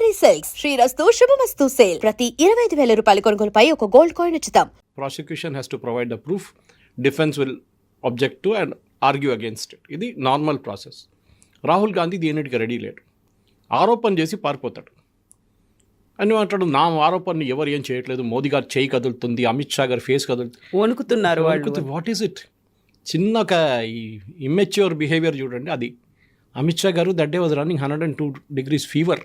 Pochampally silks శ్రీరస్తు శుభమస్తు sale ప్రతి ఇరవై ఐదు వేల రూపాయల కొనుగోలుపై ఒక గోల్డ్ కాయిన్ ఉచితం prosecution has to provide the proof defence will object to and argue against it ఇది నార్మల్ ప్రాసెస్ రాహుల్ గాంధీ దీనిటికి రెడీ లేడు ఆరోపణ చేసి పారిపోతాడు అని అంటాడు నా ఆరోపణని ఎవరు ఏం చేయట్లేదు మోదీ గారు చేయి కదులుతుంది అమిత్ షా గారి ఫేస్ కదులుతుంది వణుకుతున్నారు వాళ్ళు వాట్ ఈస్ ఇట్ చిన్న ఒక ఈ ఇమ్మెచ్యూర్ బిహేవియర్ చూడండి అది. అమిత్ షా గారు that day was running hundred and two degrees fever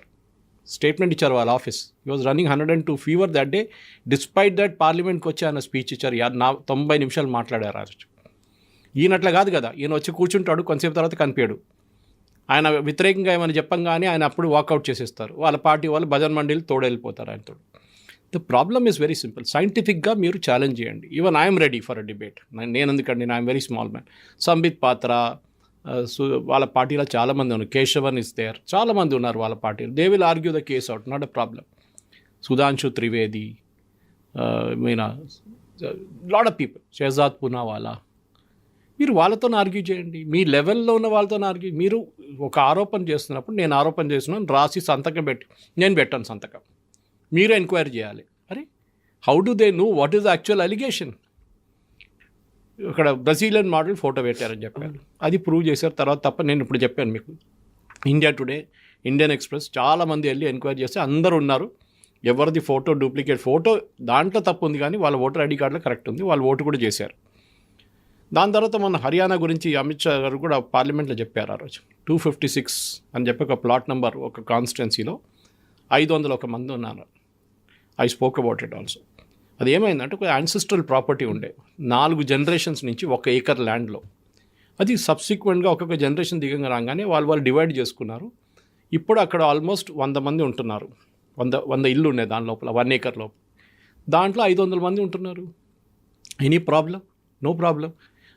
statement ఇచ్చారు వాళ్ళ office he was running hundred and two fever that day despite that పార్లమెంట్కి వచ్చి ఆయన స్పీచ్ ఇచ్చారు. నా తొంభై నిమిషాలు మాట్లాడారు ఆ రోజు. ఈయనట్లా కాదు కదా. ఈయన వచ్చి కూర్చుంటాడు కొంతసేపు తర్వాత కనిపించాడు. ఆయన వ్యతిరేకంగా ఏమైనా చెప్పంగానే ఆయన అప్పుడు వాకౌట్ చేసేస్తారు. వాళ్ళ పార్టీ వాళ్ళు భజన్ మండలి తోడెళ్ళిపోతారు ఆయనతో the problem is very simple సైంటిఫిక్గా మీరు ఛాలెంజ్ చేయండి. Even I'm ready for a debate నేను ఎందుకండి I'm very small man Sambit Patra వాళ్ళ పార్టీలో చాలామంది ఉన్నారు. కేశవన్ ఇస్ దేర్ చాలామంది ఉన్నారు వాళ్ళ పార్టీలో. They will argue the case out not a problem Sudhanshu Trivedi Meena lot of people Shehzad Poonawalla. మీరు వాళ్ళతో ఆర్గ్యూ చేయండి. మీ లెవెల్లో ఉన్న వాళ్ళతో ఆర్గ్యూ మీరు ఒక ఆరోపణ చేస్తున్నప్పుడు నేను ఆరోపణ చేస్తున్నాను రాసి సంతకం పెట్టి నేను పెట్టాను సంతకం. మీరు ఎంక్వైరీ చేయాలి. అరే how do they know what is the actual allegation ఇక్కడ బ్రెజిలియన్ మోడల్ ఫోటో పెట్టారని చెప్పారు. అది ప్రూవ్ చేశారు. తర్వాత తప్ప నేను ఇప్పుడు చెప్పాను మీకు. ఇండియా టుడే ఇండియన్ ఎక్స్ప్రెస్ చాలామంది వెళ్ళి ఎంక్వైరీ చేస్తే అందరు ఉన్నారు. ఎవరిది ఫోటో డూప్లికేట్ ఫోటో దాంట్లో తప్పు ఉంది కానీ వాళ్ళ ఓటర్ ఐడి కార్డులో కరెక్ట్ ఉంది. వాళ్ళు ఓటు కూడా చేశారు. దాని తర్వాత మన హర్యానా గురించి అమిత్ షా గారు కూడా పార్లమెంట్లో చెప్పారు ఆ రోజు. టూ ఫిఫ్టీ సిక్స్ అని చెప్పి ఒక ప్లాట్ నెంబర్ ఒక కాన్స్టిట్యున్సీలో ఐదు వందల ఒక మంది ఉన్నారు. I spoke about it also. అది ఏమైందంటే ఒక యాన్సిస్ట్రల్ ప్రాపర్టీ ఉండే. నాలుగు జనరేషన్స్ నుంచి ఒక ఏకర్ ల్యాండ్లో అది సబ్సిక్వెంట్గా ఒక్కొక్క జనరేషన్ దిగంగా రాగానే వాళ్ళు వాళ్ళు డివైడ్ చేసుకున్నారు. ఇప్పుడు అక్కడ ఆల్మోస్ట్ వంద మంది ఉంటున్నారు. వంద వంద ఇల్లు ఉన్నాయి దాని లోపల వన్ ఏకర్ లోపల దాంట్లో ఐదు వందల మంది ఉంటున్నారు. ఎనీ ప్రాబ్లం నో ప్రాబ్లం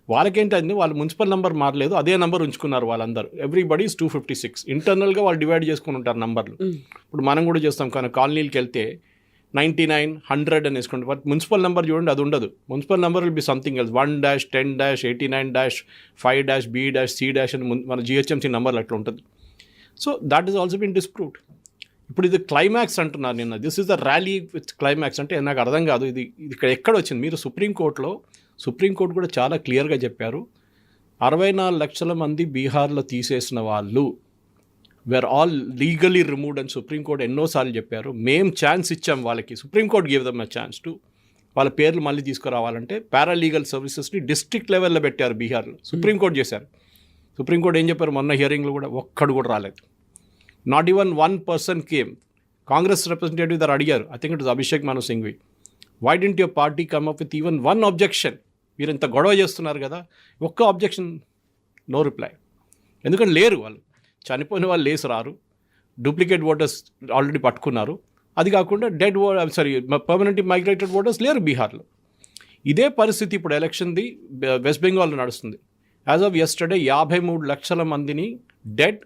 వాళ్ళకేంటంటే వాళ్ళు మున్సిపల్ నెంబర్ మారలేదు. అదే నెంబర్ ఉంచుకున్నారు వాళ్ళందరూ. ఎవ్రీబడి టూ ఫిఫ్టీ సిక్స్ ఇంటర్నల్గా వాళ్ళు డివైడ్ చేసుకుని ఉంటారు నంబర్లు ఇప్పుడు మనం కూడా చేస్తాం. కానీ కాలనీకి వెళ్తే నైంటీ నైన్ హండ్రెడ్ అని వేసుకోండి బట్ మున్సిపల్ నెంబర్ చూడండి అది ఉండదు. Municipal number will be something else. One dash ten dash eighty nine dash five dash B dash C dash అని మన జిహెచ్ఎంసీ నెంబర్లు అట్లా ఉంటుంది. So that is also been disproved ఇప్పుడు ఇది క్లైమాక్స్ అంటున్నారు నిన్న. This is the rally with climax అంటే నాకు అర్థం కాదు. ఇది ఇది ఇక్కడ ఎక్కడ వచ్చింది? మీరు సుప్రీంకోర్టులో సుప్రీంకోర్టు కూడా చాలా క్లియర్గా చెప్పారు. అరవై నాలుగు లక్షల మంది బీహార్లో తీసేసిన వాళ్ళు వేర్ ఆల్ లీగలీ రిమూవ్డ్ అని సుప్రీంకోర్టు ఎన్నోసార్లు చెప్పారు. మేం ఛాన్స్ ఇచ్చాం వాళ్ళకి. Supreme court give them a chance to వాళ్ళ పేర్లు మళ్ళీ తీసుకురావాలంటే పారాలీగల్ సర్వీసెస్ని డిస్ట్రిక్ట్ లెవెల్లో పెట్టారు బీహార్లో. సుప్రీంకోర్టు చేశారు. సుప్రీంకోర్టు ఏం చెప్పారు? మొన్న హియరింగ్లో కూడా ఒక్కడు కూడా రాలేదు. Not even one person came Congress representative దారు అడిగారు. I think it is Abhishek Manu Singhvi why didn't your party come up with even one objection మీరు ఇంత గొడవ చేస్తున్నారు కదా. ఒక్క అబ్జెక్షన్ నో రిప్లై ఎందుకంటే లేరు వాళ్ళు. చనిపోయిన వాళ్ళు లేసి రారు. డూప్లికేట్ ఓటర్స్ ఆల్రెడీ పట్టుకున్నారు. అది కాకుండా dead oh sorry permanent migrated voters లేరు బీహార్లో. ఇదే పరిస్థితి ఇప్పుడు ఎలక్షన్ది వెస్ట్ బెంగాల్లో నడుస్తుంది. యాజ్ ఆఫ్ ఎస్టర్డే యాభై మూడు లక్షల మందిని dead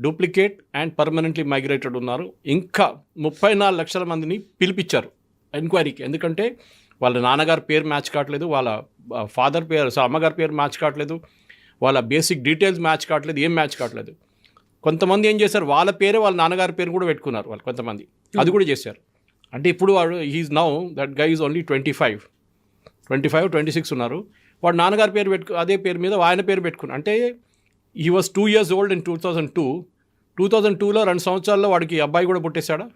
duplicate and permanently migrated ఉన్నారు. ఇంకా ముప్పై నాలుగు లక్షల మందిని పిలిపించారు ఎంక్వైరీకి ఎందుకంటే వాళ్ళ నాన్నగారి పేరు మ్యాచ్ కావట్లేదు వాళ్ళ ఫాదర్ పేరు అమ్మగారి పేరు మ్యాచ్ కావట్లేదు వాళ్ళ బేసిక్ డీటెయిల్స్ మ్యాచ్ కావట్లేదు ఏం మ్యాచ్ కావట్లేదు. కొంతమంది ఏం చేశారు? వాళ్ళ పేరే వాళ్ళ నాన్నగారి పేరు కూడా పెట్టుకున్నారు వాళ్ళు కొంతమంది. అది కూడా చేశారు. అంటే ఇప్పుడు వాడు he's now that guy is only twenty five twenty five twenty six ఉన్నారు. వాడు నాన్నగారి పేరు పెట్టుకు అదే పేరు మీద ఆయన పేరు పెట్టుకున్నారు. అంటే he was two years old in two thousand two two thousand టూలో రెండు సంవత్సరాల్లో వాడికి అబ్బాయి కూడా పుట్టేశాడా?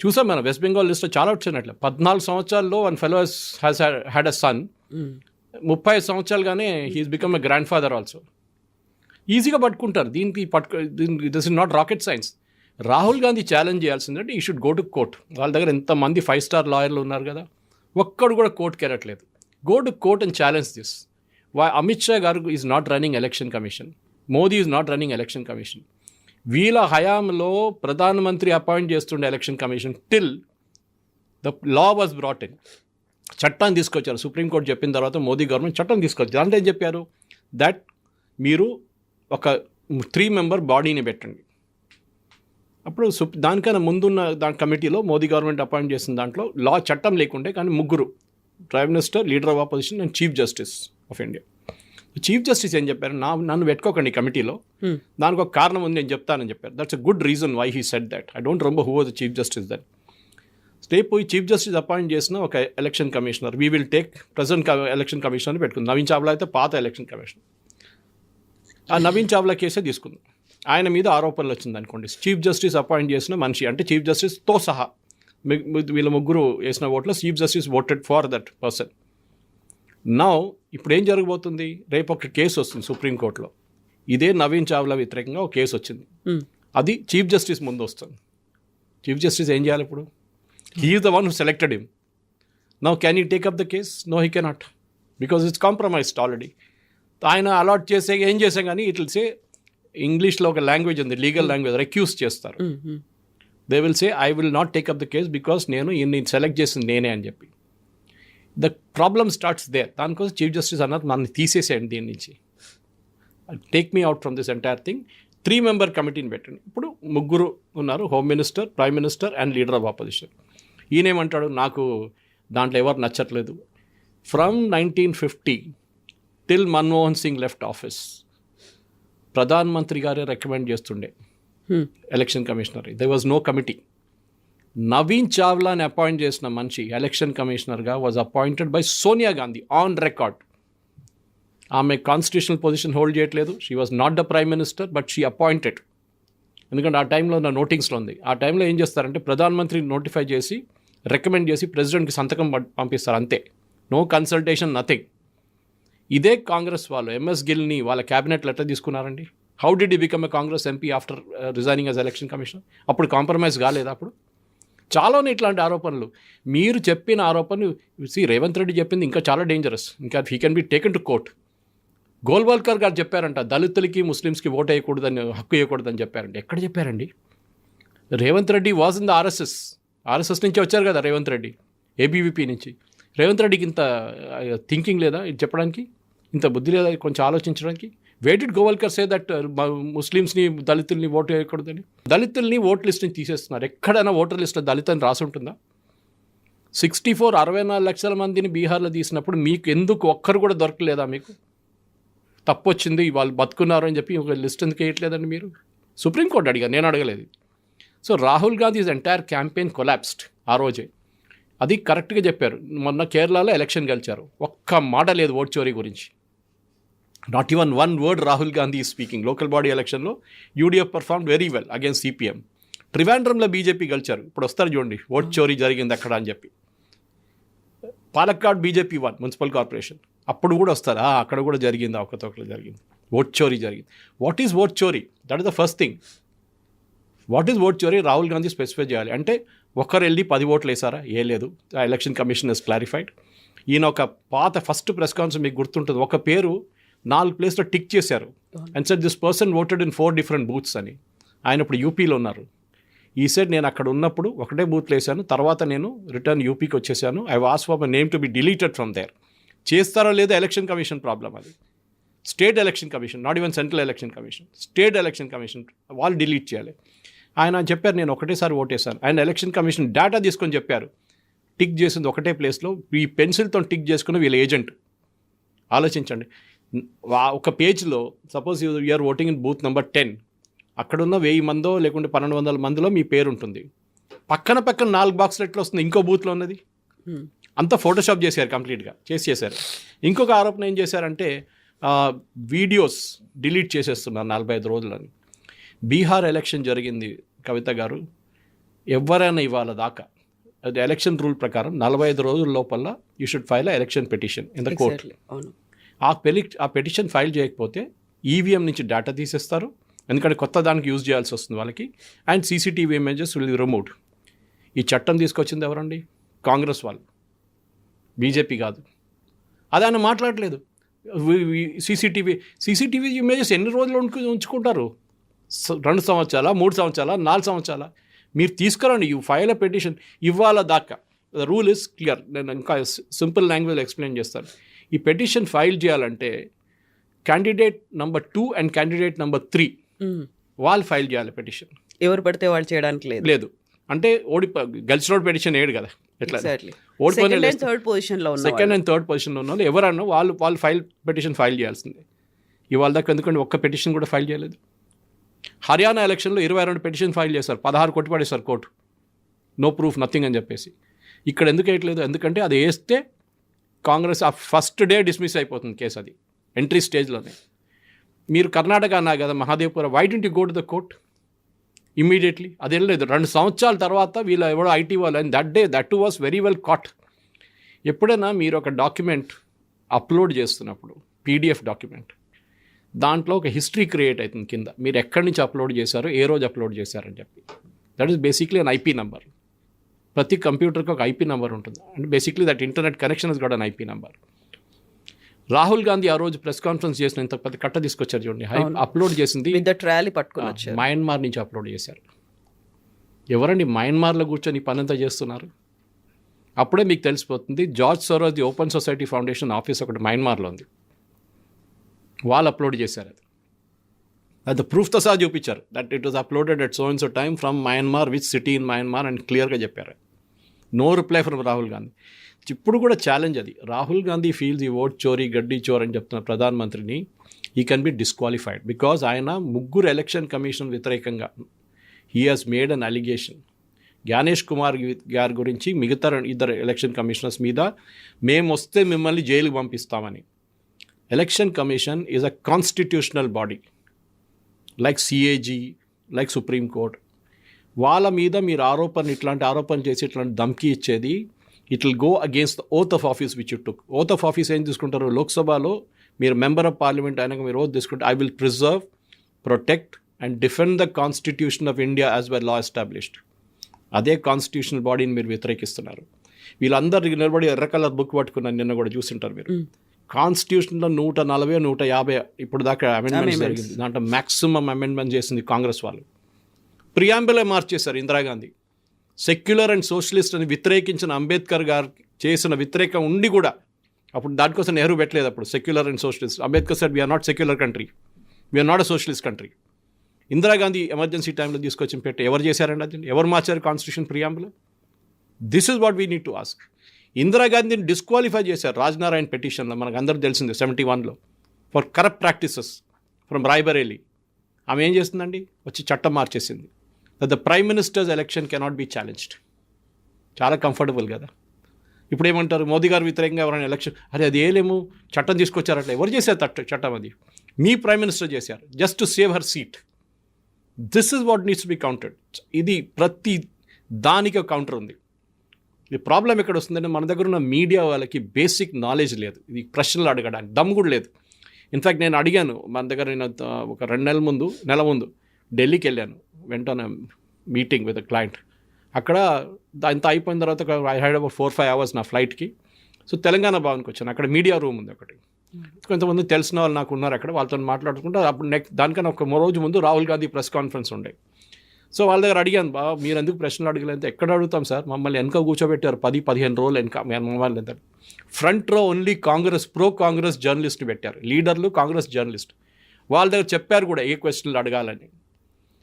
చూసాం మనం వెస్ట్ బెంగాల్ లిస్ట్లో చాలా వచ్చినట్లు. పద్నాలుగు సంవత్సరాల్లో one fellow has had a son ముప్పై ఐదు సంవత్సరాలుగానే he's become a grandfather also ఈజీగా పట్టుకుంటారు. దీనికి పట్టుకు దీనికి this is not rocket science Rahul Gandhi challenge చేయాల్సిందంటే he should go to court వాళ్ళ దగ్గర ఎంతమంది ఫైవ్ స్టార్ లాయర్లు ఉన్నారు కదా ఒక్కడు కూడా కోర్టుకి వెళ్ళట్లేదు. Go to court and challenge this why Amit Shah గారు is not running election commission Modi is not running election commission వీళ్ళ హయాంలో ప్రధానమంత్రి అపాయింట్ చేస్తుండే election commission till the law was brought in చట్టాన్ని తీసుకొచ్చారు. సుప్రీంకోర్టు చెప్పిన తర్వాత మోదీ గవర్నమెంట్ చట్టం తీసుకొచ్చారు. దాంట్లో ఏం చెప్పారు? దట్ మీరు ఒక త్రీ మెంబర్ బాడీని పెట్టండి. అప్పుడు సుప్ దానికన్నా ముందున్న దాని కమిటీలో మోదీ గవర్నమెంట్ అపాయింట్ చేసిన దాంట్లో లా చట్టం లేకుండే కానీ ముగ్గురు prime minister leader of opposition and chief justice of India chief justice ఏం చెప్పారు? నా నన్ను పెట్టుకోకండి కమిటీలో. Hmm. దానికి ఒక కారణం ఉంది నేను చెప్తానని చెప్పారు. That's a good reason why he said that I don't remember who was the chief justice that రేపు ఈ చీఫ్ జస్టిస్ అపాయింట్ చేసిన ఒక election commissioner we will take present election commissioner పెట్టుకుంది. నవీన్ చావ్లా అయితే పాత ఎలక్షన్ కమిషనర్ ఆ నవీన్ చావ్లా కేసే తీసుకుంది. ఆయన మీద ఆరోపణలు వచ్చింది అనుకోండి. చీఫ్ జస్టిస్ అపాయింట్ చేసిన మనిషి అంటే చీఫ్ జస్టిస్తో సహా వీళ్ళ ముగ్గురు వేసిన ఓట్లో chief justice voted for that person now ఇప్పుడు ఏం జరగబోతుంది? రేపు ఒక కేసు వస్తుంది సుప్రీంకోర్టులో ఇదే నవీన్ చావ్లా వ్యతిరేకంగా ఒక కేసు వచ్చింది. Hmm. అది చీఫ్ జస్టిస్ ముందు వస్తుంది. చీఫ్ జస్టిస్ ఏం చేయాలి ఇప్పుడు? He the one who selected him now can you take up the case no he cannot because it's compromised already ఆయన అలాట్ చేసే ఏం చేసాం కానీ ఇట్ సే ఇంగ్లీష్లో ఒక లాంగ్వేజ్ ఉంది లీగల్ లాంగ్వేజ్ రెక్యూస్ చేస్తారు. They will say I will not take up the case because నేను ఇన్ని సెలెక్ట్ చేసింది నేనే అని చెప్పి. ద ప్రాబ్లమ్ స్టార్ట్స్ దేర్ దానికోసం చీఫ్ జస్టిస్ అన్నారు నన్ను తీసేసేయండి దీని నుంచి. Take me out from this entire thing three member కమిటీని పెట్టండి. ఇప్పుడు ముగ్గురు ఉన్నారు home minister prime minister and leader of opposition ఈయనేమంటాడు నాకు దాంట్లో ఎవరు నచ్చట్లేదు. From nineteen fifty till Manmohan Singh left office Pradhan Mantri గారే రికమెండ్ చేస్తుండే. Election commissioner there was no committee Naveen చావ్లాని appoint చేసిన మనిషి ఎలక్షన్ కమిషనర్గా was appointed by Sonia Gandhi on record ఆమె కాన్స్టిట్యూషనల్ పొజిషన్ హోల్డ్ చేయట్లేదు. She was not the prime minister but she appointed ఎందుకంటే ఆ టైంలో నా నోటింగ్స్లో ఉంది. ఆ టైంలో ఏం చేస్తారంటే ప్రధానమంత్రి నోటిఫై చేసి రికమెండ్ చేసి ప్రెసిడెంట్కి సంతకం పం- పంపిస్తారు అంతే నో కన్సల్టేషన్ నథింగ్ ఇదే కాంగ్రెస్ వాళ్ళు ఎంఎస్ గిల్ని వాళ్ళ క్యాబినెట్లో ఎట్లా తీసుకున్నారండి. How did he become a Congress MP after resigning as election commissioner అప్పుడు కాంప్రమైజ్ కాలేదు అప్పుడు? చాలానే ఇట్లాంటి ఆరోపణలు. మీరు చెప్పిన ఆరోపణలు సి రేవంత్ రెడ్డి చెప్పింది ఇంకా చాలా డేంజరస్ ఇంకా he can be taken to court Golwalkar గారు చెప్పారంట దళితులకి ముస్లిమ్స్కి ఓట్ వేయకూడదని హక్కు వేయకూడదని చెప్పారండి ఎక్కడ చెప్పారండి? Revanth Reddy was in the RSS RSS నుంచి వచ్చారు కదా రేవంత్ రెడ్డి ఏబీవీపీ నుంచి. రేవంత్ రెడ్డికి ఇంత థింకింగ్ లేదా? ఇది చెప్పడానికి ఇంత బుద్ధి లేదా? కొంచెం ఆలోచించడానికి? వే గోవల్కర్ సే దట్ ముస్లిమ్స్ని దళితుల్ని ఓటు వేయకూడదని? దళితుల్ని ఓట్ లిస్ట్ని తీసేస్తున్నారు. ఎక్కడైనా ఓటర్ లిస్ట్లో దళిత్ అని రాసి ఉంటుందా? సిక్స్టీ ఫోర్ అరవై నాలుగు లక్షల మందిని బీహార్లో తీసినప్పుడు మీకు ఎందుకు ఒక్కరు కూడా దొరకలేదా మీకు? తప్పు వచ్చింది వాళ్ళు బతుకున్నారు అని చెప్పి ఒక లిస్ట్ ఎందుకు వేయట్లేదండి మీరు? సుప్రీంకోర్టు అడిగా నేను అడగలేదు. So Rahul Gandhi's entire campaign collapsed ఆ రోజే. అది కరెక్ట్గా చెప్పారు. మొన్న కేరళలో ఎలక్షన్ గెలిచారు. ఒక్క మాట లేదు ఓట్ చోరీ గురించి. Not even one word Rahul Gandhi speaking local body ఎలక్షన్లో UDF perform very well against CPM ట్రివాండ్రంలో BJP గెలిచారు. ఇప్పుడు వస్తారు చూడండి ఓట్ చోరీ జరిగింది అక్కడ అని చెప్పి. Palakkad BJP won municipal corporation అప్పుడు కూడా వస్తారు అక్కడ కూడా జరిగింది అవకతవకలు జరిగింది. ఓట్ చోరీ జరిగింది. వాట్ ఈజ్ ఓట్ చోరీ? That is the first thing what is vote చోరీ? రాహుల్ గాంధీ స్పెసిఫై చేయాలి. అంటే ఒక్కరు వెళ్ళి పది ఓట్లు వేసారా ఏ లేదు. ఆ ఎలక్షన్ కమిషన్ ఇస్ క్లారిఫైడ్ ఈయన ఒక పాత ఫస్ట్ ప్రెస్ కాన్ఫరెన్స్ మీకు గుర్తుంటుంది. ఒక పేరు నాలుగు ప్లేస్లో టిక్ చేశారు. And sir this person voted in four different booths అని. ఆయన ఇప్పుడు యూపీలో ఉన్నారు. ఈ సైడ్ నేను అక్కడ ఉన్నప్పుడు ఒకటే బూత్లు వేసాను. తర్వాత నేను రిటర్న్ యూపీకి వచ్చేసాను. I was for my name to be deleted from there చేస్తారో లేదో ఎలక్షన్ కమిషన్ ప్రాబ్లం అది. State election commission not even central election commission state election commission వాళ్ళు డిలీట్ చేయాలి. ఆయన చెప్పారు నేను ఒకటేసారి ఓటేశాను ఆయన ఎలక్షన్ కమిషన్ డేటా తీసుకొని చెప్పారు. టిక్ చేసింది ఒకటే ప్లేస్లో ఈ పెన్సిల్తో టిక్ చేసుకుని వీళ్ళ ఏజెంట్ ఆలోచించండి. ఒక పేజ్లో suppose you're voting in booth number ten అక్కడున్న వెయ్యి మందో లేకుంటే పన్నెండు వందల మందిలో మీ పేరు ఉంటుంది. పక్కన పక్కన నాలుగు బాక్సులు ఎట్లా వస్తుంది? ఇంకో బూత్లో ఉన్నది? Hmm. అంతా ఫోటోషాప్ చేశారు కంప్లీట్గా చేసి చేశారు. ఇంకొక ఆరోపణ ఏం చేశారంటే వీడియోస్ డిలీట్ చేసేస్తున్నారు నలభై ఐదు రోజులని. బీహార్ ఎలక్షన్ జరిగింది కవిత గారు. ఎవరైనా ఇవాళ దాకా. అది ఎలక్షన్ రూల్ ప్రకారం నలభై ఐదు రోజుల లోపల you should file election petition in the court. ఆ పెలి ఆ పెటిషన్ ఫైల్ చేయకపోతే ఈవీఎం నుంచి డేటా తీసేస్తారు. ఎందుకంటే కొత్త దానికి యూజ్ చేయాల్సి వస్తుంది వాళ్ళకి. And CCTV images will removed ఈ చట్టం తీసుకొచ్చింది ఎవరండి? కాంగ్రెస్ వాళ్ళు. బీజేపీ కాదు. అది ఆయన మాట్లాడలేదు. సీసీటీవీ సీసీటీవీ ఇమేజెస్ ఎన్ని రోజులు ఉంచు- ఉంచుకుంటారు? రెండు సంవత్సరాల మూడు సంవత్సరాల నాలుగు సంవత్సరాల? మీరు తీసుకురండి యూ ఫైల్ పెటిషన్ ఇవ్వాల దాకా. ద రూల్ ఇస్ క్లియర్ నేను ఇంకా సింపుల్ లాంగ్వేజ్ ఎక్స్ప్లెయిన్ చేస్తాను. ఈ పెటిషన్ ఫైల్ చేయాలంటే candidate number two and candidate number three. వాళ్ళు ఫైల్ చేయాలి పెటిషన్ ఎవరు పడితే వాళ్ళు చేయడానికి లేదు. లేదు. అంటే ఓడి గెలిచినోడు పెటిషన్ వేయడు కదా? ఎట్లా? ఓడిపోయిన సెకండ్ అండ్ థర్డ్ పొజిషన్లో ఉన్న సెకండ్ అండ్ థర్డ్ పొజిషన్లో ఉన్న వాళ్ళు ఎవరన్నా వాళ్ళు వాళ్ళు ఫైల్ పిటిషన్ ఫైల్ చేయాల్సిందే. ఇవాళ దాకా ఎందుకంటే ఒక్క పిటిషన్ కూడా ఫైల్ చేయలేదు? హర్యానా ఎలక్షన్లో ఇరవై రెండు పిటిషన్ ఫైల్ చేశారు. పదహారు కొట్టిపడేశారు కోర్టు. నో ప్రూఫ్ నథింగ్ అని చెప్పేసి. ఇక్కడ ఎందుకు వేయట్లేదు? ఎందుకంటే అది వేస్తే కాంగ్రెస్ ఆ ఫస్ట్ డే డిస్మిస్ అయిపోతుంది కేసు అది. ఎంట్రీ స్టేజ్లోనే. మీరు కర్ణాటక అన్నా కదా Mahadevapura why didn't you go to the court immediately అది వెళ్ళలేదు. రెండు సంవత్సరాల తర్వాత వీళ్ళు ఎవడో ఐటీ వాళ్ళు and that day that was very well caught ఎప్పుడైనా మీరు ఒక డాక్యుమెంట్ అప్లోడ్ చేస్తున్నప్పుడు పీడిఎఫ్ డాక్యుమెంట్ దాంట్లో ఒక హిస్టరీ క్రియేట్ అవుతుంది కింద. మీరు ఎక్కడి నుంచి అప్లోడ్ చేశారో ఏ రోజు అప్లోడ్ చేశారని చెప్పి. That is basically an IP number ప్రతి కంప్యూటర్కి ఒక ఐపీ నెంబర్ ఉంటుంది. And basically that internet connection is కూడా an IP number Rahul Gandhi ఆ రోజు ప్రెస్ కాన్ఫరెన్స్ చేసిన ఇంత పెద్ద కట్ట తీసుకొచ్చారు చూడండి. అవును. అప్లోడ్ చేసింది ట్రాలీ పట్టుకొని వచ్చారు. మయన్మార్ నుంచి అప్లోడ్ చేశారు. ఎవరండి మయన్మార్లో కూర్చొని పనంతా చేస్తున్నారు? అప్పుడే మీకు తెలిసిపోతుంది George Soros the open society foundation office ఒకటి మయన్మార్లో ఉంది. వాళ్ళు అప్లోడ్ చేశారు అది. అది ప్రూఫ్తో సహా చూపించారు. That it was uploaded at so in so time from Myanmar with city in Myanmar and క్లియర్గా చెప్పారు. No reply from Rahul Gandhi ఇప్పుడు కూడా ఛాలెంజ్ అది. రాహుల్ గాంధీ ఫీల్స్ ఈ ఓట్ చోరీ గడ్డి చోర్ అని చెప్తున్న ప్రధానమంత్రిని ఈ కెన్ బి డిస్క్వాలిఫైడ్ బికాజ్ ఆయన ముగ్గురు ఎలక్షన్ కమిషన్ వ్యతిరేకంగా he has made an allegation Gyanesh Kumar గారి గురించి మిగతా ఇద్దరు ఎలక్షన్ కమిషనర్స్ మీద మేము వస్తే మిమ్మల్ని జైలుకి పంపిస్తామని. Election commission is a constitutional body like CAG like supreme court వాళ్ళ మీద మీరు ఆరోపణ ఇట్లాంటి ఆరోపణ చేసి ఇట్లాంటి ధమ్కి ఇచ్చేది it will go against the oath of office which it took oath of office ఏం తీసుకుంటారు? లోక్సభలో మీరు మెంబర్ ఆఫ్ పార్లమెంట్ అయినాక మీరు ఓత్ తీసుకుంటే I will preserve protect and defend the constitution of India as well law established అదే constitutional బాడీని మీరు వ్యతిరేకిస్తున్నారు. వీళ్ళందరూ నిలబడి ఎర్ర కలర్ బుక్ పట్టుకున్నారు నిన్న కూడా చూసింటారు మీరు. కాన్స్టిట్యూషన్లో నూట నలభై నూట యాభై ఇప్పుడు దాకా అమెండ్మెంట్. జరిగింది. దాంట్లో మ్యాక్సిమం అమెండ్మెంట్ చేసింది కాంగ్రెస్ వాళ్ళు. ప్రియాంబులే మార్చేశారు ఇందిరాగాంధీ. సెక్యులర్ అండ్ సోషలిస్ట్ అని వ్యతిరేకించిన అంబేద్కర్ గారు చేసిన వ్యతిరేకం ఉండి కూడా అప్పుడు దానికోసం నెహ్రూ పెట్టలేదు అప్పుడు. Secular and socialist Ambedkar sir we are not secular country we are not a socialist country Indira Gandhi emergency టైంలో తీసుకొచ్చి పెట్టి ఎవరు చేశారండి అది? ఎవరు మార్చారు constitution ప్రియాంబులో? This is what we need to ask ఇందిరాగాంధీని disqualify చేశారు. రాజ్నారాయణ పిటిషన్లో మనకు అందరూ తెలిసిందే సెవెంటీ వన్లో for corrupt practices from Rae Bareli ఆమె ఏం చేస్తుందండి? వచ్చి చట్టం మార్చేసింది. The prime minister's election cannot be challenged చాలా కంఫర్టబుల్ కదా. ఇప్పుడు ఏమంటారు? మోదీ గారు వ్యతిరేకంగా ఎవరైనా ఎలక్షన్ అరే అది ఏలేము చట్టం తీసుకొచ్చారట ఎవరు చేశారు తట్ట చట్టం అది? మీ ప్రైమ్ మినిస్టర్ చేశారు. Just to save her seat this is what needs be counted ఇది ప్రతి దానికి కౌంటర్ ఉంది. ఈ ప్రాబ్లం ఎక్కడ వస్తుందంటే మన దగ్గర ఉన్న మీడియా వాళ్ళకి బేసిక్ నాలెడ్జ్ లేదు. ఇది ప్రశ్నలు అడగడానికి దమ్ కూడా లేదు. ఇన్ఫ్యాక్ట్ నేను అడిగాను మన దగ్గర నేను ఒక రెండు నెలల ముందు నెల ముందు ఢిల్లీకి వెళ్ళాను. వెంటనే మీటింగ్ విత్ క్లయింట్ అక్కడ అంత అయిపోయిన తర్వాత I hide about four five hours నా ఫ్లైట్కి సో తెలంగాణ భవన్కి వచ్చాను. అక్కడ మీడియా రూమ్ ఉంది ఒకటి. కొంతమంది తెలిసిన వాళ్ళు నాకు ఉన్నారు అక్కడ. వాళ్ళతో మాట్లాడుకుంటే అప్పుడు నెక్స్ట్ దానికన్నా ఒక రోజు ముందు రాహుల్ గాంధీ ప్రెస్ కాన్ఫరెన్స్ ఉండే. సో వాళ్ళ దగ్గర అడిగాను బా మీరు ఎందుకు ప్రశ్నలు అడగలేదు? ఎక్కడ అడుగుతాం సార్? మమ్మల్ని వెనక కూర్చోబెట్టారు పది పదిహేను రోజులు వెనక. మమ్మల్ని ఎంత front row only Congress pro Congress journalist పెట్టారు. లీడర్లు కాంగ్రెస్ జర్నలిస్ట్ వాళ్ళ దగ్గర చెప్పారు కూడా ఏ క్వశ్చన్లు అడగాలని.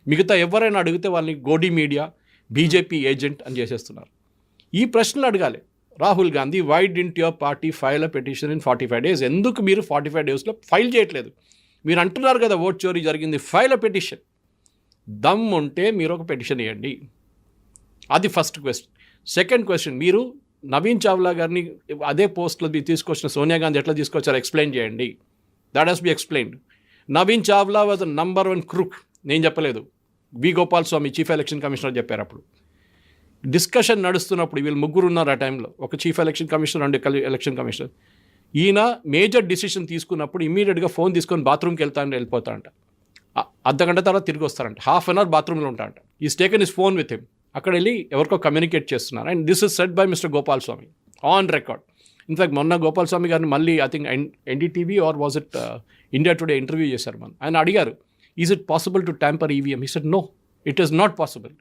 మిగతా ఎవరైనా అడిగితే వాళ్ళని గోడీ మీడియా బీజేపీ ఏజెంట్ అని చేసేస్తున్నారు. ఈ ప్రశ్నలు అడగాలి. Rahul Gandhi why didn't your party file a petition in forty five days ఎందుకు మీరు ఫార్టీ ఫైవ్ డేస్లో ఫైల్ చేయట్లేదు? మీరు అంటున్నారు కదా ఓట్ చోరీ జరిగింది ఫైల్ అ పిటిషన్ దమ్ ఉంటే మీరు ఒక పెటిషన్ ఇవ్వండి అది ఫస్ట్ క్వశ్చన్ సెకండ్ క్వశ్చన్ మీరు నవీన్ చావ్లా గారిని అదే పోస్ట్లో మీరు తీసుకొచ్చిన సోనియా గాంధీ ఎట్లా తీసుకొచ్చారో ఎక్స్ప్లెయిన్ చేయండి. That he's be explained Naveen Chawla was number one crook నేను చెప్పలేదు. V. Gopalaswami chief election commissioner చెప్పారు అప్పుడు. డిస్కషన్ నడుస్తున్నప్పుడు వీళ్ళు ముగ్గురు ఉన్నారు ఆ టైంలో ఒక చీఫ్ ఎలక్షన్ కమిషనర్ రెండు ఎలక్షన్ కమిషనర్ ఈయన మేజర్ డిసిషన్ తీసుకున్నప్పుడు ఇమీడియట్గా ఫోన్ తీసుకొని బాత్రూమ్కి వెళ్తాను వెళ్ళిపోతా అంట అర్ధ గంట తర్వాత తిరిగి వస్తారంట. హాఫ్ అన్ అవర్ బాత్రూంలో ఉంటారంట. He taken his phone with him అక్కడ వెళ్ళి ఎవరికో కమ్యూనికేట్ చేస్తున్నారు. And this is said by mister Gopalaswami on record in fact మొన్న గోపాల్ స్వామి గారిని మళ్ళీ I think NDTV or was it India today interview చేశారు మనం ఆయన అడిగారు is it possible to tamper EVM he said no it is not possible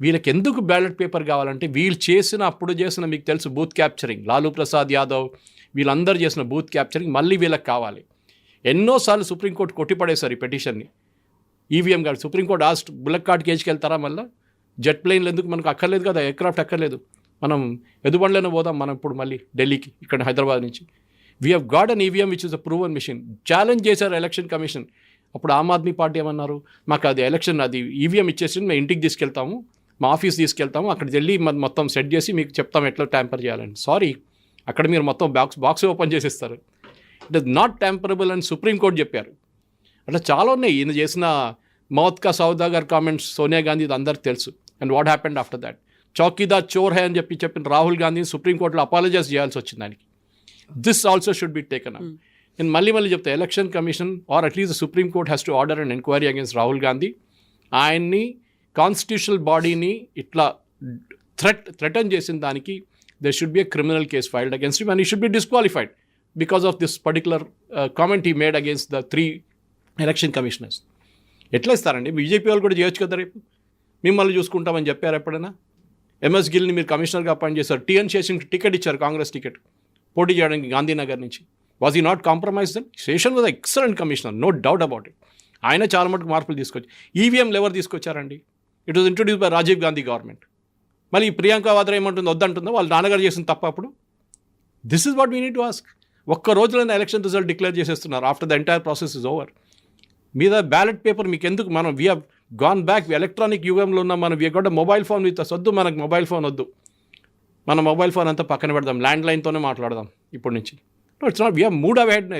వీళ్ళకి ఎందుకు ballot paper కావాలంటే వీళ్ళు చేసిన అప్పుడు చేసిన మీకు తెలుసు బూత్ క్యాప్చరింగ్ లాలూ ప్రసాద్ యాదవ్ వీళ్ళందరూ చేసిన బూత్ క్యాప్చరింగ్ మళ్ళీ వీళ్ళకి కావాలి. ఎన్నోసార్లు సుప్రీంకోర్టు కొట్టిపడేశారు ఈ పిటిషన్ని. ఈవీఎం గారు సుప్రీంకోర్టు ఆస్ట్ బుల్లక్ కార్డ్ కేజ్కి వెళ్తారా మళ్ళీ? జెట్ ప్లేన్లు ఎందుకు మనకు అక్కర్లేదు కదా ఎయిర్క్రాఫ్ట్ అక్కర్లేదు. మనం ఎదుబండ్లనే పోదాం మనం ఇప్పుడు మళ్ళీ ఢిల్లీకి ఇక్కడ హైదరాబాద్ నుంచి. We have got an EVM which is a proven machine challenge చేశారు ఎలక్షన్ కమిషన్ అప్పుడు ఆమ్ ఆద్మీ పార్టీ ఏమన్నారు? మాకు అది ఎలక్షన్ అది ఈవీఎం ఇచ్చేసి మేము ఇంటికి తీసుకెళ్తాము మా ఆఫీస్ తీసుకెళ్తాము అక్కడికి వెళ్ళి మొత్తం సెట్ చేసి మీకు చెప్తాం ఎట్లా ట్యాంపర్ చేయాలని. సారీ అక్కడ మీరు మొత్తం బాక్స్ బాక్స్ ఓపెన్ చేసేస్తారు. ఇట్ ఇస్ నాట్ ట్యాంపరబుల్ అని సుప్రీంకోర్టు చెప్పారు. అట్లా చాలా ఉన్నాయి. ఈయన చేసిన మౌత్ కా సౌదాగర్ కామెంట్స్ సోనియా గాంధీ ఇది అందరికి తెలుసు. And what happened after that chowkidar చోర్ హై అని చెప్పి చెప్పిన రాహుల్ గాంధీని సుప్రీంకోర్టులో అపాలజైజ్ చేయాల్సి వచ్చింది దానికి this also should be taken up నేను మళ్ళీ మళ్ళీ చెప్తా election commission or at least supreme court has to order and enquiry against Rahul Gandhi ఆయన్ని కాన్స్టిట్యూషనల్ బాడీని ఇట్లా థ్రెట్ థ్రెటన్ చేసిన దానికి there should be a criminal case filed against and he should be disqualified because of this particular comment he made against the three election commissioners ఎట్లా ఇస్తారండి BJP వాళ్ళు కూడా చేయొచ్చు కదా రేపు. మిమ్మల్ని చూసుకుంటామని చెప్పారు ఎప్పుడైనా? ఎంఎస్ గిల్ని మీరు కమిషనర్గా అపాయింట్ చేశారు. టీఎన్ శేషన్ టికెట్ ఇచ్చారు కాంగ్రెస్ టికెట్ పోటీ చేయడానికి గాంధీనగర్ నుంచి. Was he not compromise then Seshan was excellent commissioner no doubt about it ఆయన చాలా మటుకు మార్పులు తీసుకొచ్చి ఈవీఎంలు ఎవరు తీసుకొచ్చారండి? It was introduce by Rajiv Gandhi government మళ్ళీ ఈ ప్రియాంక వాద్రా ఏమంటుందో? వద్దంటుందో? వాళ్ళ నాన్నగారు చేసిన తప్ప అప్పుడు? This is what we need to ask ఒక్క రోజులోనే ఎలక్షన్ రిజల్ట్ డిక్లేర్ చేసేస్తున్నారు. After the entire process is over మీద బ్యాలెట్ పేపర్ మీకు ఎందుకు మనం వీ గాన్ బ్యాక్ ఎలక్ట్రానిక్ యుగంలో ఉన్న మనం వీ మొబైల్ ఫోన్ విత్ వద్దు మనకు మొబైల్ ఫోన్ వద్దు. మన మొబైల్ ఫోన్ అంతా పక్కన పెడదాం ల్యాండ్ లైన్తోనే మాట్లాడదాం ఇప్పటి నుంచి. It's not we are mood of head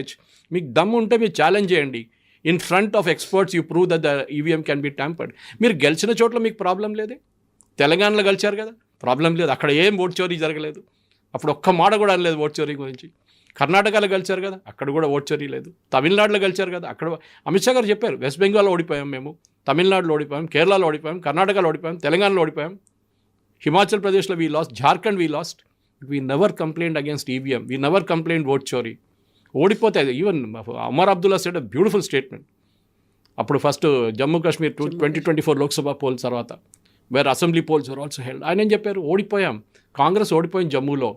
మీకు దమ్ ఉంటే మీరు ఛాలెంజ్ చేయండి. In front of experts you prove that the EVM can be tampered మీరు గెలిచిన చోట్ల మీకు ప్రాబ్లం లేదే? తెలంగాణలో గెలిచారు కదా? ప్రాబ్లం లేదు. అక్కడ ఏం ఓట్ చోరీ జరగలేదు. అప్పుడు ఒక్క మాట కూడా అనలేదు ఓట్ చోరీ గురించి. కర్ణాటకలో గెలిచారు కదా అక్కడ కూడా ఓట్ చోరీ లేదు. తమిళనాడులో గెలిచారు కదా అక్కడ అమిత్ షా గారు చెప్పారు వెస్ట్ బెంగాల్లో ఓడిపోయాం మేము తమిళనాడులో ఓడిపోయాం కేరళలో ఓడిపోయాం కర్ణాటకలో ఓడిపోయాం తెలంగాణలో ఓడిపోయాం. హిమాచల్ ప్రదేశ్లో we lost Jharkhand we lost we never complaint against EVM we never complaint vote చోరీ ఓడిపోతే even Omar Abdullah a beautiful statement అప్పుడు first Jammu Kashmir two twenty twenty four Lok Sabha poll తర్వాత where assembly polls are also held ఆయన ఏం చెప్పారు? ఓడిపోయాం. కాంగ్రెస్ ఓడిపోయింది జమ్మూలో.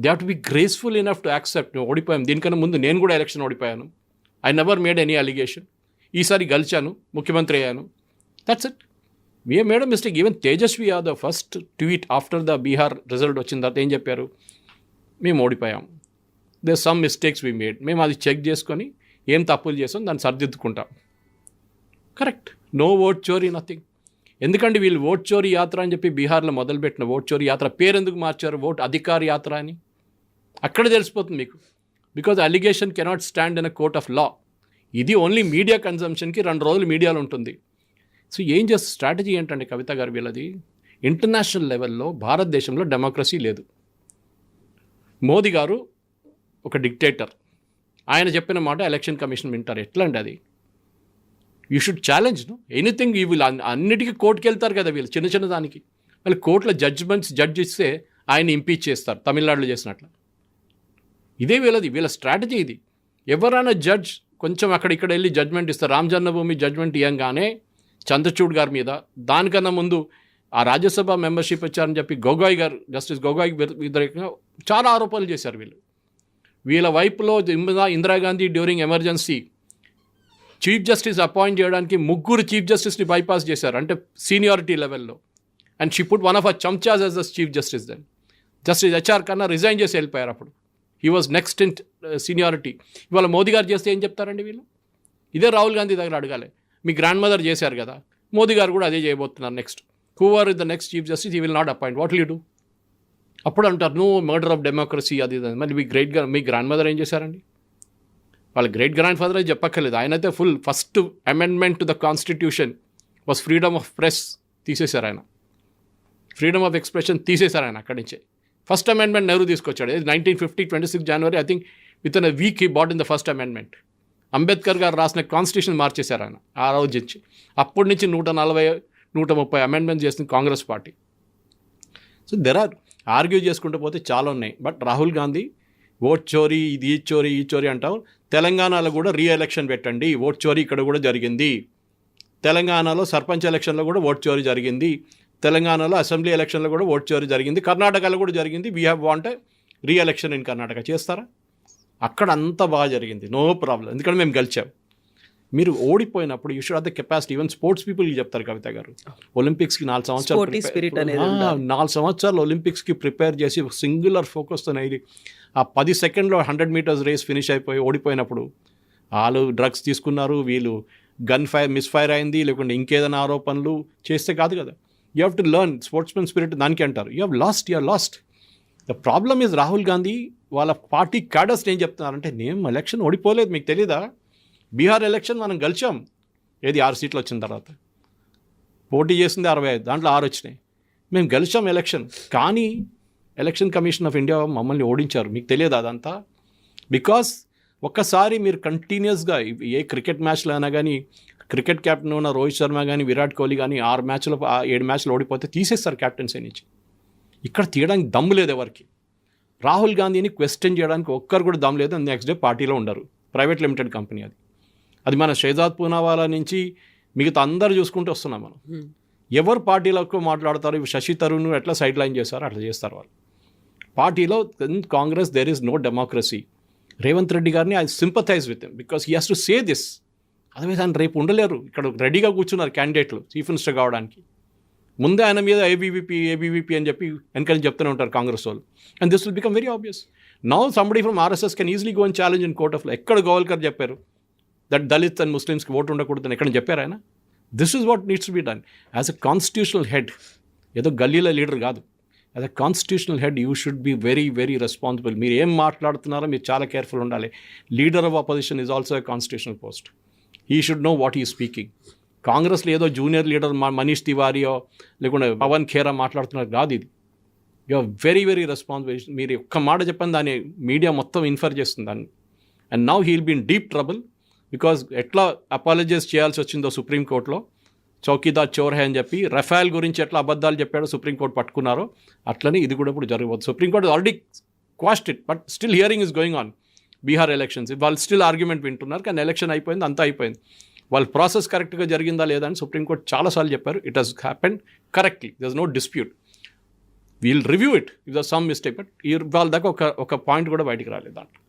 They have to be graceful enough to accept ఓడిపోయాం దీనికన్నా ముందు నేను కూడా ఎలక్షన్ ఓడిపోయాను. I never made any allegation ఈసారి గెలిచాను. ముఖ్యమంత్రి అయ్యాను. That's it we made mistake even Tejashwi Yadav first tweet after the Bihar result వచ్చిన తర్వాత ఏం చెప్పారు? మేము ఓడిపోయాం. They some mistakes we made మేము అది చెక్ చేసుకొని ఏం తప్పులు చేసాం దాన్ని సరిదిద్దుకుంటాం. కరెక్ట్ నో ఓట్ చోరీ నథింగ్ ఎందుకంటే వీళ్ళు ఓట్ చోరీ యాత్ర అని చెప్పి బీహార్లో మొదలుపెట్టిన ఓట్ చోరీ యాత్ర? పేరు ఎందుకు మార్చారు ఓట్ అధికార యాత్ర అని? అక్కడ తెలిసిపోతుంది మీకు. Because allegation cannot stand in a court of law ఇది ఓన్లీ మీడియా కన్జంప్షన్కి రెండు రోజులు మీడియాలో ఉంటుంది. సో ఏం చేస్తే? స్ట్రాటజీ ఏంటంటే కవిత గారు వీళ్ళది? ఇంటర్నేషనల్ లెవెల్లో భారతదేశంలో డెమోక్రసీ లేదు. మోదీ గారు ఒక డిక్టేటర్ ఆయన చెప్పిన మాట ఎలక్షన్ కమిషన్ వింటారు. ఎట్లా అండి అది? You should challenge no anything ఈ వీళ్ళు అన్నిటికీ కోర్టుకి వెళ్తారు కదా వీళ్ళు చిన్న చిన్న దానికి. వాళ్ళు కోర్టులో జడ్జ్మెంట్స్ జడ్జ్ ఇస్తే ఆయన ఇంపీచ్ చేస్తారు తమిళనాడులో చేసినట్లు. ఇదే వీళ్ళది వీళ్ళ స్ట్రాటజీ ఇది. ఎవరైనా జడ్జ్ కొంచెం అక్కడ ఇక్కడ వెళ్ళి జడ్జ్మెంట్ ఇస్తారు. రామ్ జన్మభూమి జడ్జ్మెంట్ ఇవ్వగానే చంద్రచూడ్ గారి మీద దానికన్నా ముందు ఆ రాజ్యసభ మెంబర్షిప్ వచ్చారని చెప్పి గొగోయ్ గారు జస్టిస్ గొగోయ్ వ్యతిరేకంగా చాలా ఆరోపణలు చేశారు వీళ్ళు. వీళ్ళ వైపులో Indira Gandhi during emergency chief justice appoint చేయడానికి ముగ్గురు చీఫ్ జస్టిస్ని బైపాస్ చేశారు అంటే సీనియారిటీ లెవెల్లో. And she put one of a chamchas as the chief justice then justice HR Khanna resign చేసి వెళ్ళిపోయారు అప్పుడు. He was next in seniority ఇవాళ మోదీ గారు చేస్తే ఏం చెప్తారండి వీళ్ళు? ఇదే రాహుల్ గాంధీ దగ్గర అడగాలి. మీ గ్రాండ్ మదర్ చేశారు కదా. మోదీ గారు కూడా అదే చేయబోతున్నారు next who are the next chief justice he will not appoint what you do అప్పుడు అంటారు నో మర్డర్ ఆఫ్ డెమోక్రసీ అది ఇది. మరి మీ గ్రేట్ మీ గ్రాండ్ మదర్ ఏం చేశారండి? వాళ్ళ గ్రేట్ గ్రాండ్ ఫాదర్ అయితే చెప్పక్కర్లేదు. ఆయన అయితే full first amendment to the constitution was freedom of press తీసేశారు ఆయన. ఫ్రీడమ్ ఆఫ్ ఎక్స్ప్రెషన్ తీసేశారు ఆయన అక్కడి నుంచే. ఫస్ట్ అమెండ్మెంట్ నెహ్రూ తీసుకొచ్చాడు. Nineteen fifty twenty six January I think within a week he brought in the first amendment Ambedkar గారు రాసిన constitution మార్చేశారు ఆయన ఆ రోజు నుంచి. అప్పటి నుంచి నూట నలభై నూట ముప్పై అమెండ్మెంట్ చేసింది Congress party. So there are argue చేసుకుంటూ పోతే చాలా ఉన్నాయి. బట్ రాహుల్ గాంధీ ఓట్ చోరీ ఇది ఈ చోరీ ఈ చోరీ అంటాం తెలంగాణలో కూడా రీ ఎలక్షన్ పెట్టండి ఓట్ చోరీ ఇక్కడ కూడా జరిగింది. తెలంగాణలో సర్పంచ్ ఎలక్షన్లో కూడా ఓట్ చోరీ జరిగింది. తెలంగాణలో అసెంబ్లీ ఎలక్షన్లో కూడా ఓట్ చోరీ జరిగింది. కర్ణాటకలో కూడా జరిగింది. We have want re election in Karnataka చేస్తారా? అక్కడ అంతా బాగా జరిగింది. నో ప్రాబ్లం ఎందుకంటే మేము గెలిచాం. మీరు ఓడిపోయినప్పుడు you should have the capacity even sports పీపుల్కి చెప్తారు కవిత గారు. ఒలింపిక్స్కి నాలుగు సంవత్సరాలు. నాలుగు సంవత్సరాలు ఒలింపిక్స్కి ప్రిపేర్ చేసి సింగులర్ ఫోకస్తో అయ్యి ఆ పది సెకండ్లో హండ్రెడ్ మీటర్స్ రేస్ ఫినిష్ అయిపోయి ఓడిపోయినప్పుడు వాళ్ళు డ్రగ్స్ తీసుకున్నారు వీళ్ళు గన్ ఫైర్ మిస్ ఫైర్ అయింది లేకుంటే ఇంకేదైనా ఆరోపణలు చేస్తే కాదు కదా. You have to learn sportsmen spirit దానికి అంటారు. You have lost you lost the problem is Rahul Gandhi వాళ్ళ పార్టీ క్యాడర్స్ ఏం చెప్తున్నారంటే నేను ఎలక్షన్ ఓడిపోలేదు మీకు తెలీదా? బీహార్ ఎలక్షన్ మనం గెలిచాం. ఏది ఆరు సీట్లు వచ్చిన తర్వాత. పోటీ చేసింది అరవై ఐదు దాంట్లో ఆరు వచ్చినాయి. మేము గెలిచాం ఎలక్షన్ కానీ ఎలక్షన్ కమిషన్ ఆఫ్ ఇండియా మమ్మల్ని ఓడించారు. మీకు తెలియదు అదంతా? బికాస్ ఒక్కసారి మీరు కంటిన్యూస్గా ఏ క్రికెట్ మ్యాచ్లో అయినా కానీ క్రికెట్ కెప్టెన్ ఉన్న రోహిత్ శర్మ కానీ విరాట్ కోహ్లీ కానీ ఆరు మ్యాచ్లో ఏడు మ్యాచ్లు ఓడిపోతే తీసేస్తారు కెప్టెన్సీ నుంచి. ఇక్కడ తీయడానికి దమ్ము లేదు ఎవరికి. రాహుల్ గాంధీని క్వశ్చన్ చేయడానికి ఒక్కరు కూడా దమ్ము లేదు. నెక్స్ట్ డే పార్టీలో ఉండరు. ప్రైవేట్ లిమిటెడ్ కంపెనీ అది. అది మన షేజాద్ పూనావాలా నుంచి మిగతా అందరు చూసుకుంటూ వస్తున్నాం మనం. ఎవరు పార్టీలకు మాట్లాడతారు? శశి తరూర్ను ఎట్లా సైడ్ లైన్ చేస్తారో అట్లా చేస్తారు వాళ్ళు. పార్టీలో Congress there is no democracy Revanth Reddy గారిని I sympathise with because he has to say this అదే ఆయన రేపు ఉండలేరు. ఇక్కడ రెడీగా కూర్చున్నారు క్యాండిడేట్లు చీఫ్ మినిస్టర్ కావడానికి. ముందే ఆయన మీద ఏబీవీపీ ఏబీవీపీ అని చెప్పి వెనకాల చెప్తూనే ఉంటారు కాంగ్రెస్ వాళ్ళు. And this will become very obvious now somebody from RSS can easily go and challenge in court of ఎక్కడ గోవల్కర్ చెప్పారు? దట్ దళిత్ అండ్ ముస్లిమ్స్కి ఓటు అని ఎక్కడ చెప్పారు ఆయన? This is what needs be done as a constitutional head ఏదో గల్లీల leader కాదు. As a constitutional head you should be very very responsible మీరు ఏం మాట్లాడుతున్నారో మీరు చాలా కేర్ఫుల్ ఉండాలి. Leader of opposition is also a constitutional post he should know what he speaking కాంగ్రెస్లో ఏదో జూనియర్ లీడర్ మా మనీష్ తివారియో లేకుంటే పవన్ ఖేరా మాట్లాడుతున్నారు. కాదు ఇది. You are very very responsible మీరు ఒక్క మాట చెప్పని దాన్ని మీడియా మొత్తం ఇన్ఫర్ చేస్తుంది దాన్ని. And now he'll been deep trouble because ఎట్లా అపాలజైజ్ చేయాల్సి వచ్చిందో సుప్రీంకోర్టులో చౌకీదార్ చోర్ హే అని చెప్పి రఫాల్ గురించి ఎట్లా అబద్ధాలు చెప్పాడో సుప్రీంకోర్టు పట్టుకున్నారో అట్లనే ఇది కూడా ఇప్పుడు జరగబోతుంది supreme court already quashed it but still hearing is going on Bihar elections వాళ్ళు స్టిల్ ఆర్గ్యుమెంట్ వింటున్నారు కానీ ఎలక్షన్ అయిపోయింది అంతా అయిపోయింది. వాళ్ళ ప్రాసెస్ కరెక్ట్గా జరిగిందా లేదా అని సుప్రీంకోర్టు చాలాసార్లు చెప్పారు. It has happened correctly there no dispute we'll review it if the some mistake but ఈ వాళ్ళ దాకా ఒక ఒక పాయింట్ కూడా బయటికి రాలేదు దాంట్లో.